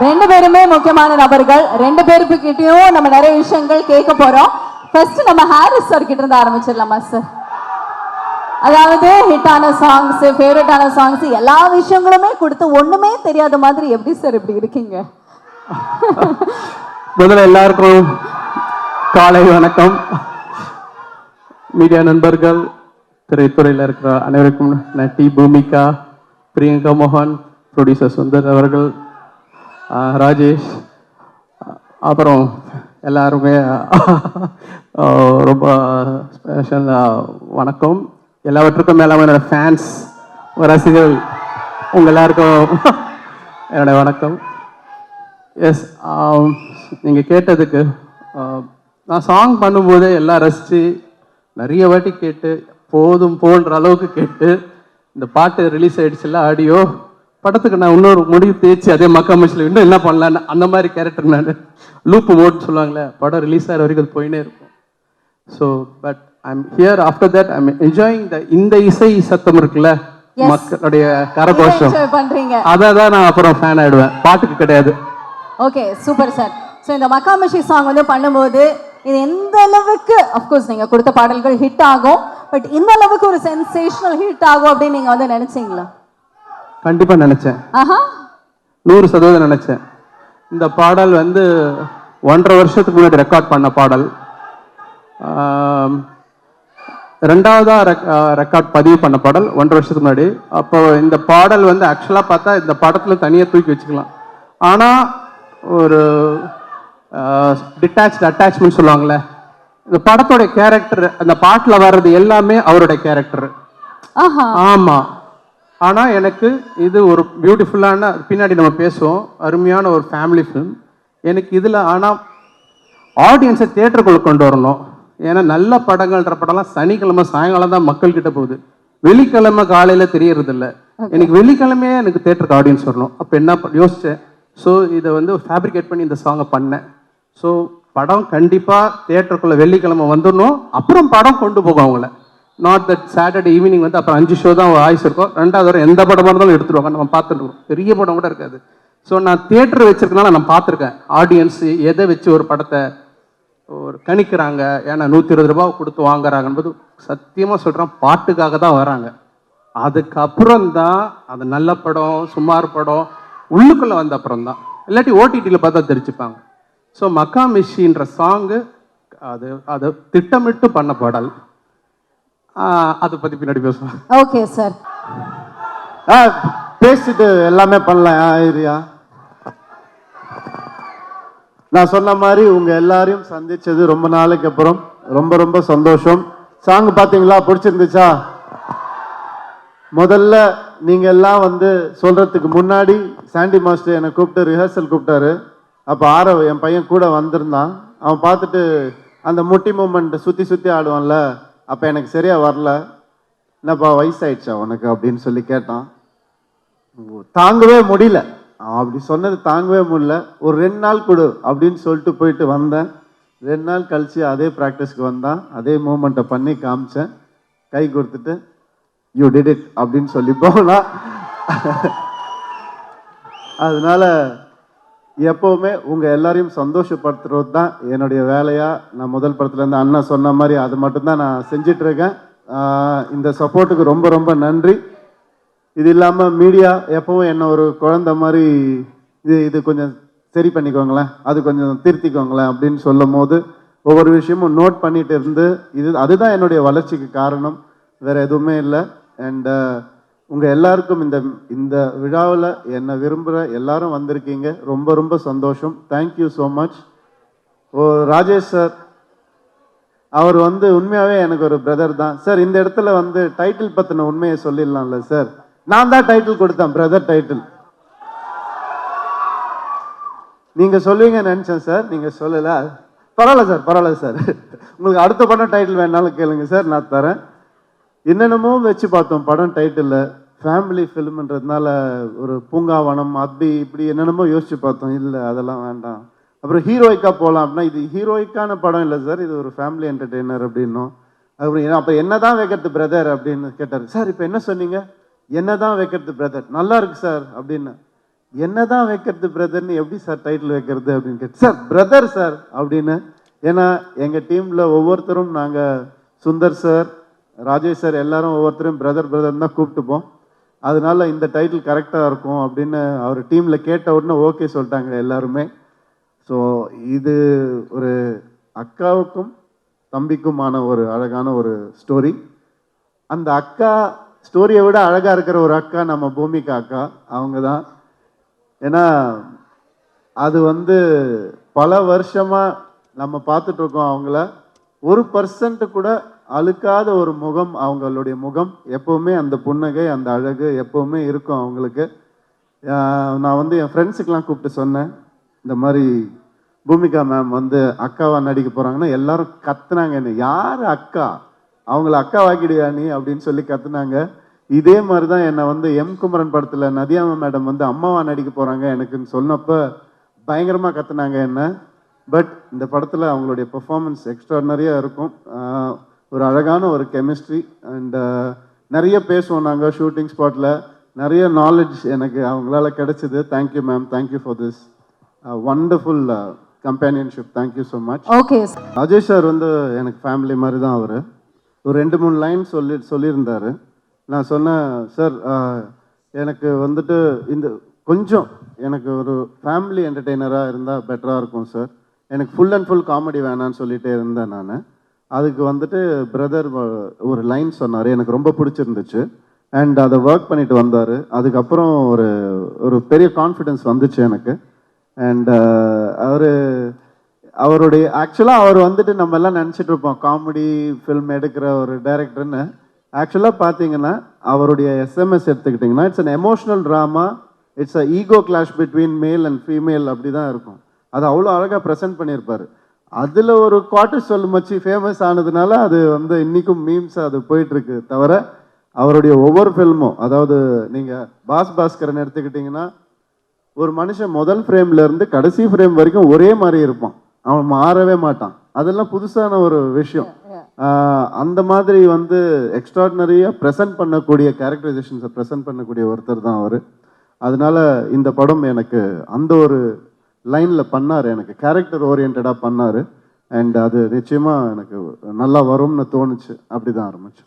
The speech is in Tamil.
ரெண்டு பேருமே முக்கியமான நபர்கள். ரெண்டு பேருக்கு கிட்டேயும் நம்ம நிறைய விஷயங்கள் கேட்க போறோம். ஃபர்ஸ்ட் நம்ம ஹாரிஸ் சார் கிட்ட இருந்து ஆரம்பிச்சிடலாமா சார் அதாவது ஹிட்டான சாங்ஸ் ஃபேவரட்டான சாங்ஸ் எல்லா விஷயங்களுமே கொடுத்து ஒண்ணுமே தெரியாத மாதிரி எப்படி சார் இப்படி இருக்கீங்க? முதல்ல எல்லாருக்கும் காலை வணக்கம். மீடியா நண்பர்கள் திரைத்துறையில் இருக்கிற அனைவருக்கும் நான் டி. பூமிகா பிரியங்கா மோகன் ப்ரொடியூசர் சுந்தர் அவர்கள் ராஜேஷ் அப்புறம் எல்லாருமே ரொம்ப ஸ்பெஷல் வணக்கம். எல்லாவற்றுக்கும் மேலே என்னோடய ஃபேன்ஸ் ரசிகர்கள் உங்கள் எல்லாருக்கும் என்னோட வணக்கம். எஸ் நீங்கள் கேட்டதுக்கு நான் சாங் பண்ணும்போதே எல்லாம் ரசித்து நிறைய வாட்டி கேட்டு போதும் போன்ற அளவுக்கு கேட்டு இந்த பாட்டு ரிலீஸ் ஆகிடுச்சுல ஆடியோ படத்துக்கு நான் இன்னொரு முடிவு தேய்ச்சி அதே மக்கா மச்சில் இன்னும் என்ன பண்ணலான்னு அந்த மாதிரி கேரக்டர் நான் லூப்பு மோட்னு சொல்லுவாங்களே படம் ரிலீஸ் ஆகிற வரைக்கும் அது போயினே இருக்கும். So but I'm here after that I'm enjoying the இந்த இசை சத்தம் இருக்குல்ல. மக்களுடைய கரகோஷம். பண்றீங்க. அதை தான் நான் அப்புறம் ஃபேன் ஆயிடுவேன். பாட்டுக்கு கிடையாது. ஓகே சூப்பர் சார் ஸோ இந்த மக்காமஷி சாங் வந்து பண்ணும்போது இது எந்த அளவுக்கு அஃப்கோர்ஸ் நீங்க கொடுத்த பாடல்கள் ஹிட் ஆகும் பட் இந்த அளவுக்கு ஒரு சென்சேஷனல் ஹிட் ஆகும் அப்படின்னு நீங்க வந்து நினைச்சீங்களா? கண்டிப்பா நினைச்சேன். ஆஹா. நூறு சதவீதம் நினைச்சேன். இந்த பாடல் வந்து ஒன்றரை வருஷத்துக்கு முன்னாடி ரெக்கார்ட் பண்ண பாடல். ஆம், ரெண்டாவதா ரெக்கார்ட் பதிவு பண்ண பாடல் ஒன்றரை வருஷத்துக்கு முன்னாடி. அப்போ இந்த பாடல் வந்து ஆக்சுவலாக பார்த்தா இந்த படத்துல தனியாக தூக்கி வச்சுக்கலாம். ஆனால் ஒரு டிட்டாச்ட் அட்டாச்மெண்ட் சொல்லுவாங்கள்ல இந்த படத்தோட கேரக்டர் அந்த பாட்டில் வர்றது எல்லாமே அவருடைய கேரக்டர் ஆஹா. ஆமா ஆனா எனக்கு இது ஒரு பியூட்டிஃபுல்லான பின்னாடி நம்ம பேசுவோம். அருமையான ஒரு ஃபேமிலி ஃபிலிம் எனக்கு இதுல ஆனா ஆடியன்ஸை தியேட்டருக்குள்ள கொண்டு வரணும். ஏன்னா நல்ல படங்கள்ன்ற படம்லாம் சனிக்கிழமை சாயங்காலம் தான் மக்கள் கிட்ட போகுது. வெள்ளிக்கிழமை காலையில தெரியறது இல்ல எனக்கு வெள்ளிக்கிழமையே எனக்கு தியேட்டருக்கு ஆடியன்ஸ் வரணும். அப்போ என்ன யோசிச்சேன். ஸோ இதை வந்து ஃபேப்ரிகேட் பண்ணி இந்த சாங்கை பண்ணேன். ஸோ படம் கண்டிப்பா தியேட்டருக்குள்ள வெள்ளிக்கிழமை வந்துடணும். அப்புறம் படம் கொண்டு போகும் அவங்கள. நாட் தட் சாட்டர்டே ஈவினிங் வந்து அப்புறம் அஞ்சு ஷோ தான் வாய்ஸ் இருக்கும். ரெண்டாவது வரும் எந்த படமாக இருந்தாலும் எடுத்துருவாங்க. நம்ம பார்த்துட்டு பெரிய படம் கூட இருக்காது. ஸோ நான் தியேட்டர் வச்சிருக்கனால நான் பார்த்துருக்கேன். ஆடியன்ஸ் எதை வச்சு ஒரு படத்தை ஒரு கணிக்கிறாங்க? ஏன்னா நூற்றி இருபது ரூபா கொடுத்து வாங்குறாங்கன்றது சத்தியமாக சொல்கிறேன் பாட்டுக்காக தான் வராங்க. அதுக்கப்புறம் தான் அது நல்ல படம் சுமார் படம் உள்ளுக்குள்ளே வந்த அப்புறம் தான். இல்லாட்டி ஓடிடியில் பார்த்தா தெரிஞ்சுப்பாங்க. ஸோ மக்கா மிஷின்ற சாங்கு அது அது திட்டமிட்டு பண்ண பாடல். அதை பற்றி பின்னாடி பேசுவேன் ஓகே சார். ஆ பேசிட்டு எல்லாமே பண்ணலாம் ஆ, ஐரியா. நான் சொன்ன மாதிரி உங்க எல்லாரையும் சந்திச்சது ரொம்ப நாளைக்கு அப்புறம். ரொம்ப ரொம்ப சந்தோஷம். சாங் பாத்தீங்களா? பிடிச்சிருந்துச்சா? முதல்ல நீங்க எல்லாம் வந்து சொல்றதுக்கு முன்னாடி சாண்டி மாஸ்டர் என்னை கூப்பிட்டு ரிஹர்சல் கூப்பிட்டாரு. அப்போ ஆரவ் என் பையன் கூட வந்திருந்தான். அவன் பார்த்துட்டு அந்த முட்டி மூமெண்ட் சுத்தி சுத்தி ஆடுவான்ல. அப்போ எனக்கு சரியாக வரல. என்னப்பா வயசாயிடுச்சா உனக்கு அப்படின்னு சொல்லி கேட்டான். தாங்கவே முடியல. அவன் அப்படி சொன்னது தாங்கவே முடியல. ஒரு ரெண்டு நாள் கொடு அப்படின்னு சொல்லிட்டு போயிட்டு வந்தேன். ரெண்டு நாள் கழித்து அதே ப்ராக்டிஸ்க்கு வந்தான். அதே மூமெண்ட்டை பண்ணி காமிச்சேன். கை கொடுத்துட்டு யூ டிட் இட் அப்படின்னு சொல்லி போனா அதனால எப்போவுமே உங்கள் எல்லாரையும் சந்தோஷப்படுத்துறது தான் என்னுடைய வேலையாக நான் முதல் படத்துலேருந்து இருந்து சொன்ன மாதிரி அது மட்டும்தான் நான் செஞ்சிட்ருக்கேன். இந்த சப்போர்ட்டுக்கு ரொம்ப ரொம்ப நன்றி. இது இல்லாமல் மீடியா எப்பவும் என்ன ஒரு குழந்தை மாதிரி இது இது கொஞ்சம் சரி பண்ணிக்கோங்களேன் அது கொஞ்சம் திருத்திக்கோங்களேன் அப்படின்னு சொல்லும் போது ஒவ்வொரு விஷயமும் நோட் பண்ணிட்டு இருந்து இது அதுதான் என்னுடைய வளர்ச்சிக்கு காரணம். வேறு எதுவுமே இல்லை. அண்டு உங்கள் எல்லாருக்கும் இந்த இந்த விழாவில் என்னை விரும்புகிற எல்லாரும் வந்திருக்கீங்க. ரொம்ப ரொம்ப சந்தோஷம். தேங்க்யூ ஸோ மச் ஓ ராஜேஷ் சார் அவர் வந்து உண்மையாகவே எனக்கு ஒரு பிரதர் தான். சார் இந்த இடத்துல வந்து டைட்டில் பற்றின உண்மையை சொல்லிடலாம்ல சார் நான் தான் டைட்டில் கொடுத்தேன் பிரதர் டைட்டில் நீங்கள் சொல்லுவீங்கன்னு நினச்சேன் சார் நீங்கள் சொல்லலை. பரவாயில்ல சார் பரவாயில்ல சார் உங்களுக்கு அடுத்த படம் டைட்டில் வேணாலும் கேளுங்க சார் நான் தரேன். என்னென்னமோ வச்சு பார்த்தோம். படம் டைட்டில் ஃபேமிலி ஃபிலிம்ன்றதுனால ஒரு பூங்காவனம் அப்படி இப்படி என்னென்னமோ யோசிச்சு பார்த்தோம். இல்லை அதெல்லாம் வேண்டாம். அப்புறம் ஹீரோயிக்காக போகலாம் அப்படின்னா இது ஹீரோயிக்கான படம் இல்லை சார் இது ஒரு ஃபேமிலி என்டர்டெய்னர் அப்படின்னும். அப்படி அப்போ என்னதான் வைக்கிறது பிரதர் அப்படின்னு கேட்டார். சார் இப்போ என்ன சொன்னீங்க? என்ன தான் வைக்கிறது பிரதர் நல்லா இருக்கு சார் அப்படின்னு. என்னதான் வைக்கிறது பிரதர்னு எப்படி சார் டைட்டில் வைக்கிறது? அப்படின்னு கேட்டு சார் பிரதர் சார் அப்படின்னு. ஏன்னா எங்கள் டீமில் ஒவ்வொருத்தரும் நாங்கள் சுந்தர் சார் ராஜேஷ் சார் எல்லாரும் ஒவ்வொருத்தரும் பிரதர் பிரதர் தான் கூப்பிட்டுப்போம். அதனால இந்த டைட்டில் கரெக்டாக இருக்கும் அப்படின்னு அவர் டீமில் கேட்ட உடனே ஓகே சொல்லிட்டாங்க எல்லாருமே. ஸோ இது ஒரு அக்காவுக்கும் தம்பிக்குமான ஒரு அழகான ஒரு ஸ்டோரி அந்த அக்கா ஸ்டோரியை விட அழகாக இருக்கிற ஒரு அக்கா நம்ம பூமிகா அக்கா அவங்க தான். ஏன்னா அது வந்து பல வருஷமாக நம்ம பார்த்துட்ருக்கோம் அவங்கள. ஒரு பர்சன்ட்டு கூட அழுக்காத ஒரு முகம் அவங்களுடைய முகம் எப்போவுமே அந்த புன்னகை அந்த அழகு எப்போவுமே இருக்கும் அவங்களுக்கு. நான் வந்து என் ஃப்ரெண்ட்ஸுக்கெலாம் கூப்பிட்டு சொன்னேன். இந்த மாதிரி பூமிகா மேம் வந்து அக்காவாக நடிக்க போகிறாங்கன்னா எல்லாரும் கத்துனாங்க என்ன. யார் அக்கா? அவங்கள அக்கா வாக்கிடுவா நீ? அப்படின்னு சொல்லி கத்துனாங்க. இதே மாதிரி தான் என்னை வந்து எம் குமரன் படத்தில் நதியாம மேடம் வந்து அம்மாவாக நடிக்க போகிறாங்க எனக்குன்னு சொன்னப்போ பயங்கரமாக கத்துனாங்க என்ன. பட் இந்த படத்தில் அவங்களுடைய பெர்ஃபார்மன்ஸ் எக்ஸ்ட்ராடனரியாக இருக்கும். ஒரு அழகான ஒரு கெமிஸ்ட்ரி அண்ட் நிறைய பேசுவோம் நாங்கள் ஷூட்டிங் ஸ்பாட்ல நிறைய நாலேஜ் எனக்கு அவங்களால கிடைச்சது. Thank you ma'am thank you for this wonderful companionship thank you so much okay Ajay sir வந்து எனக்கு ஃபேமிலி மாதிரி தான் அவர். ஒரு ரெண்டு மூணு லைன் சொல்லி சொல்லியிருந்தாரு. நான் சொன்னேன் சார் எனக்கு வந்துட்டு இந்த கொஞ்சம் எனக்கு ஒரு ஃபேமிலி என்டர்டெய்னராக இருந்தால் பெட்டராக இருக்கும் சார் எனக்கு ஃபுல் அண்ட் ஃபுல் காமெடி வேணான்னு சொல்லிட்டே இருந்தேன் நான். அதுக்கு வந்துட்டு பிரதர் ஒரு லைன் சொன்னார். எனக்கு ரொம்ப பிடிச்சிருந்துச்சு. அண்ட் அதை ஒர்க் பண்ணிட்டு வந்தார். அதுக்கப்புறம் ஒரு ஒரு பெரிய கான்ஃபிடென்ஸ் வந்துச்சு எனக்கு. அண்ட் uh, அவர் அவருடைய ஆக்சுவலாக அவர் வந்துட்டு நம்ம எல்லாம் நினச்சிட்டு இருப்போம். காமெடி ஃபில்ம் எடுக்கிற ஒரு டைரக்டர்னு ஆக்சுவலாக பார்த்தீங்கன்னா அவருடைய எஸ்எம்எஸ் எடுத்துக்கிட்டிங்கன்னா it's an emotional drama it's a ego clash between male and female அப்படி தான் இருக்கும். அது அவ்வளோ அழகாக ப்ரெசென்ட் பண்ணியிருப்பார். அதில் ஒரு குவார்டர் சொல்லு மச்சி ஃபேமஸ் ஆனதுனால அது வந்து இன்னைக்கும் மீம்ஸ் அது போயிட்டு இருக்கு தவிர அவருடைய ஒவ்வொரு ஃபில்மும் அதாவது நீங்கள் பாஸ் பாஸ்கரன் எடுத்துக்கிட்டிங்கன்னா ஒரு மனுஷன் முதல் ஃப்ரேம்ல இருந்து கடைசி ஃப்ரேம் வரைக்கும் ஒரே மாதிரி இருப்பான். அவன் மாறவே மாட்டான். அதெல்லாம் புதுசான ஒரு விஷயம். அந்த மாதிரி வந்து எக்ஸ்ட்ராடினரியா ப்ரெசென்ட் பண்ணக்கூடிய கேரக்டரைசேஷன்ஸை ப்ரெசென்ட் பண்ணக்கூடிய ஒருத்தர் தான் அவர். அதனால இந்த படம் எனக்கு அந்த ஒரு லைனில் பண்ணாரு எனக்கு. கேரக்டர் ஓரியன்டாக பண்ணார். அண்ட் அது நிச்சயமாக எனக்கு நல்லா வரும்னு தோணுச்சு. அப்படி தான் ஆரம்பிச்சு